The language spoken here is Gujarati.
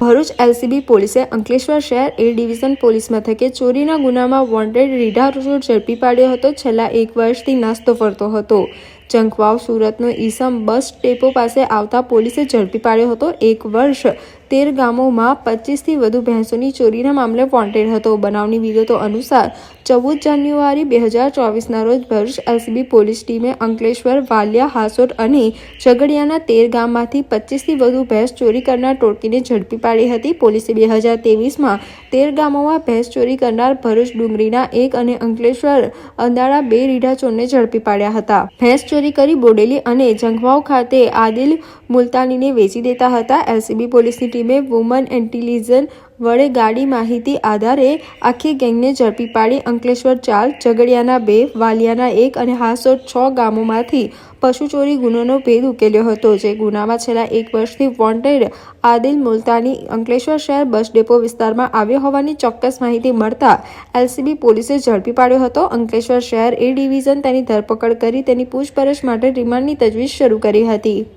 ભરૂચ એલસીબી પોલીસે અંકલેશ્વર શહેર એ ડિવિઝન પોલીસ મથકે ચોરીના ગુનામાં વોન્ટેડ રીઢા રોડ ઝડપી પાડ્યો હતો. છેલ્લા એક વર્ષથી નાસ્તો ફરતો હતો. જંખવાવ સુરતનો ઈસમ બસ ડેપો પાસે આવતા પોલીસે ઝડપી પાડ્યો હતો. એક વર્ષ તેર ગામોમાં પચીસથી વધુ ભેંસોની ચોરીના મામલે વોન્ટેડ હતો. બનાવની વિગતો અનુસાર ચૌદ જાન્યુઆરી બે હજાર ચોવીસના રોજ ભરૂચ એલસીબી પોલીસ ટીમે અંકલેશ્વર, વાલિયા, હાસોટ અને ઝઘડિયાના તેર ગામમાંથી પચીસથી વધુ ભેંસ ચોરી કરનાર ટોળકીને ઝડપી પાડી હતી. પોલીસે બે હજાર તેવીસમાં તેર ગામોમાં ભેંસ ચોરી કરનાર ભરૂચ ડુંગરીના એક અને અંકલેશ્વર અંદાળા બે રીઢા ચોરને ઝડપી પાડ્યા હતા. ભેંસ ચોરી કરી બોડેલી અને જંગવાવ ખાતે આદિલ મુલતાનીને વેચી દેતા હતા. એલસીબી પોલીસની ટીમે વુમન ઇન્ટેલિજન્સ વડે ગાડી માહિતી આધારે આખી ગેંગને ઝડપી પાડી અંકલેશ્વર ચાર ઝઘડિયાના બે, વાલિયાના એક અને હાસોટ છ ગામોમાંથી પશુ ચોરી ગુનોનો ભેદ ઉકેલ્યો હતો, જે ગુનામાં છેલ્લા એક વર્ષથી વોન્ટેડ આદિલ મુલતાની અંકલેશ્વર શહેર બસ ડેપો વિસ્તારમાં આવ્યો હોવાની ચોક્કસ માહિતી મળતા એલસીબી પોલીસે ઝડપી પાડ્યો હતો. અંકલેશ્વર શહેર એ ડિવિઝન તેની ધરપકડ કરી તેની પૂછપરછ માટે રિમાન્ડની તજવીજ શરૂ કરી હતી.